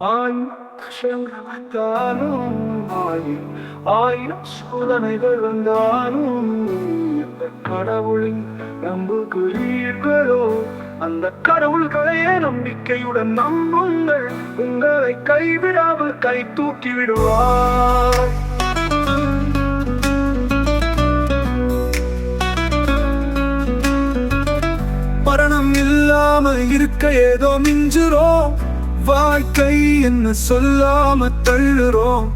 ஆயிரம் வந்தாலும் ஆயிரம் ஆயிரம் சோதனைகள் வந்தாலும் கடவுளின் நம்புகிறீர்களோ அந்த கடவுள்களையே நம்பிக்கையுடன் நம்புங்கள் உங்களை கைவிடாமல் கை தூக்கி விடுவார். மரணம் இல்லாமல் இருக்க ஏதோ மிஞ்சுறோம். வாழ்க்கை என்ன சொல்லாம தள்ளுறோம்?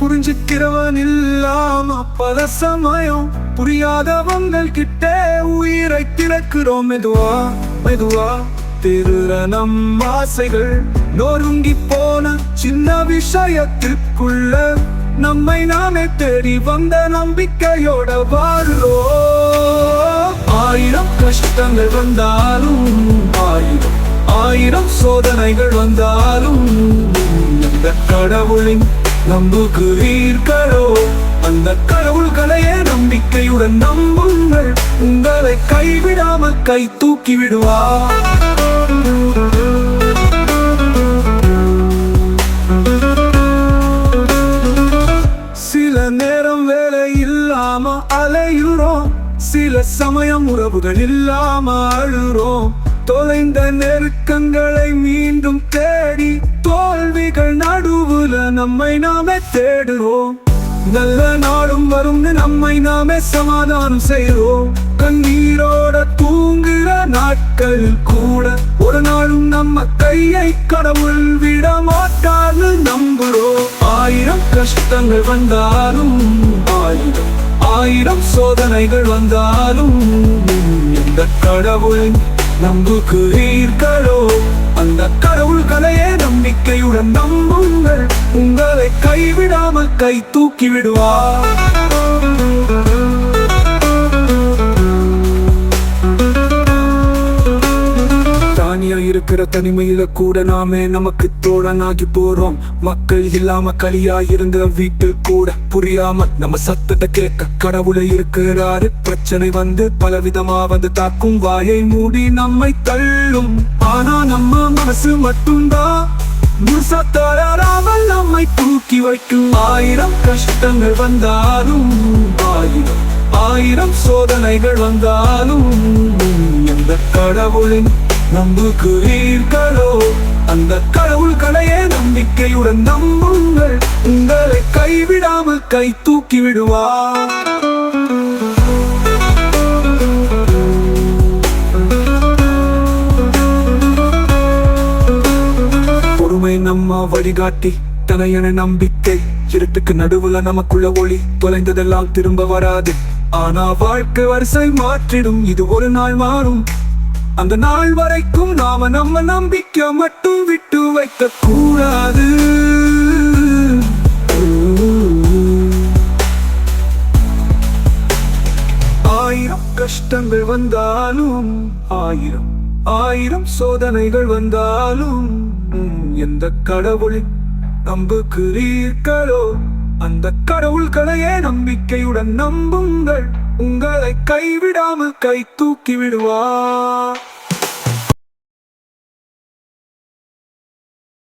புரிஞ்சுக்கிறவன் இல்லாம பல சமயம் புரியாதவங்கள் கிட்டே உயிரை திறக்கிறோம் மெதுவா மெதுவா. திருற நம் ஆசைகள் நொறுங்கி போன சின்ன விஷயத்திற்குள்ள நம்மை நாமே தேடி வந்த நம்பிக்கையோட வாழ்றோம். ஆயிரம் கஷ்டங்கள் வந்தாலும் கடவுளின் நம்புகிறீர்களோ அந்த கடவுள்களையே நம்பிக்கையுடன் நம்புங்கள். உங்களை கைவிடாமல் கை தூக்கி விடுவார் சில நேரம் வேலை இல்லாம அலையுறோம். சில சமயம் உறவுகள் இல்லாம அழுறோம். தொலைந்த நெருக்கங்களை மீண்டும் தேடி தோல்விகள் நடுவுல நம்மை நாமே தேடுவோம். நல்ல நாளும் வரும்னு நம்மை நாமே சமாதானம் செய்வோம். கண்ணீரோட தூங்குற நாட்கள் கூட ஒரு நாளும் நம்ம கையை கடவுள் விட மாட்டார்னு நம்புறோம். ஆயிரம் கஷ்டங்கள் வந்தாலும் ஆயிரம் ஆயிரம் சோதனைகள் வந்தாலும் இந்த கடவுள் நம்புகிறீர்களோ அந்த கடவுள் கலையே நம்பிக்கையுடன் நம்புங்கள். உங்களை கைவிடாமல் கை தூக்கி விடுவார். தனிமையில கூட நாமே நமக்கு தோழனாகி போறோம். மக்கள் இல்லாம களியா இருந்த வீட்டு கூட புரியாம நம்ம சத்தத்தை கேட்க கடவுளை இருக்கிறாரு. பிரச்சனை வந்து பலவிதமா வந்து தாக்கும். வாயை மூடி நம்மை தள்ளும். ஆனா நம்ம மனசு மட்டும்தான் முழுசா தளராமல் நம்மை தூக்கி வைக்கும். ஆயிரம் கஷ்டங்கள் வந்தாலும் ஆயிரம் ஆயிரம் சோதனைகள் வந்தாலும் எந்த கடவுளின் நம்புகிறீர்களோ அந்த கடவுள் கலையே நம்பிக்கையுடன் நம்புங்கள். உங்களை கைவிடாமல் கை தூக்கி விடுவார் பொறுமை நம்ம வழிகாட்டி தனையன நம்பிக்கை. இருட்டுக்கு நடுவுல நமக்குள்ள ஒளி தொலைந்ததெல்லாம் திரும்ப வராது. ஆனா வாழ்க்கை வரிசை மாற்றிடும் இது ஒரு நாள் மாறும். அந்த நாள் வரைக்கும் நாம நம்ம நம்பிக்கை மட்டும் விட்டு வைக்க கூடாது. ஆயிரம் கஷ்டங்கள் வந்தாலும் ஆயிரம் ஆயிரம் சோதனைகள் வந்தாலும் எந்த கடவுள் நம்புகிறீர்களோ அந்த கடவுள்களையே நம்பிக்கையுடன் நம்புங்கள். உங்களை கைவிடாமல் கை தூக்கி விடுவார்.